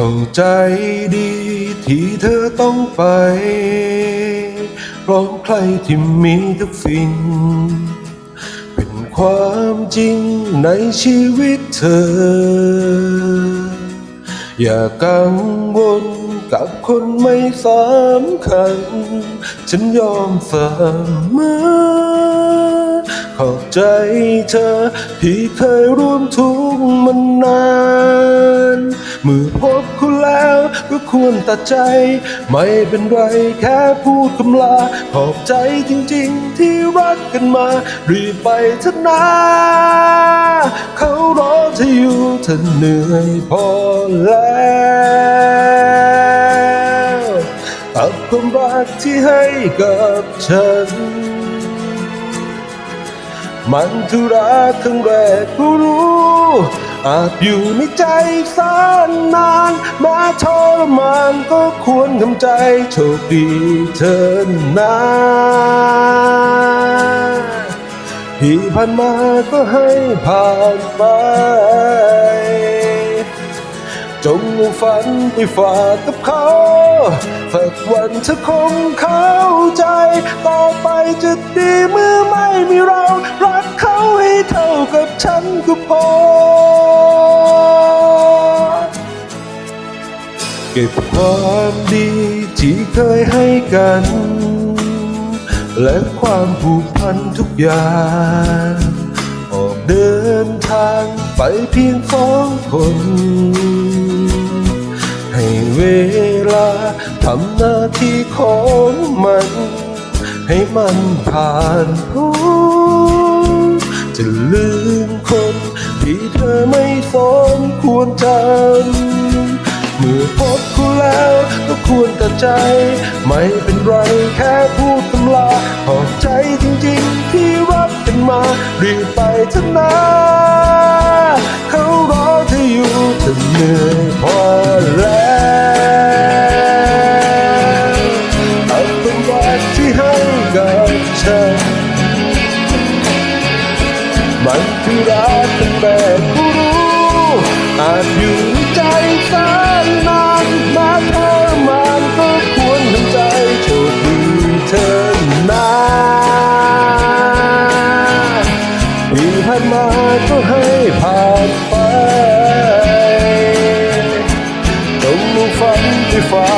เข้าใจดีที่เธอต้องไปพร้อมใครที่มีทุกสิ่ง เป็นความจริงในชีวิตเธอ อย่ากังวลกับคนไม่สำคัญ ฉันยอมเสมอ ขอบใจเธอที่เคยร่วมทุกข์มันนานเมื่อพบคุณแล้วก็ควรตัดใจ ไม่เป็นไรแค่พูดคำลา ขอบใจจริงๆที่รักกันมา รีบไปเถอะนะเขารอเธออยู่เธอเหนื่อยพอแล้วกับความรักที่ให้กับฉัน มันคือรักครั้งแรกผู้รู้อาจอยู่ในใจแสนนานมาทรมานก็ควรทำใจโชคดีเธอนะที่ผ่านมาก็ให้ผ่านไป จงอาฝันไปฝากกับเขา สักวันเธอคงเข้าใจ ต่อไปจะดีเมื่อไม่มีเรา รักเขาให้เท่ากับฉันก็พอ เก็บความดีที่เคยให้กัน และความผูกพันทุกอย่างออกเดินทางไปเพียงสองคน ให้เวลาทำหน้าที่ของมัน ให้มันผ่านพ้นจะลืมคนที่เธอไม่สมควรจำเมื่อพบคุณแล้วก็ควรตัดใจ ไม่เป็นไรแค่พูดคำลาขอบใจจริงๆที่รักกันมารีบไปเถอะนะเขารอเธออยู่เธอเหนื่อยพอแล้ว มันคือรักตั้งแต่ผู้รู้อาจอยู่ในใจแสนนานมาทรมานก็ควรทำใจโชคดีเธอนะที่ผ่านมาก็ให้ผ่านไปจงมุ่งฝันไปฝาก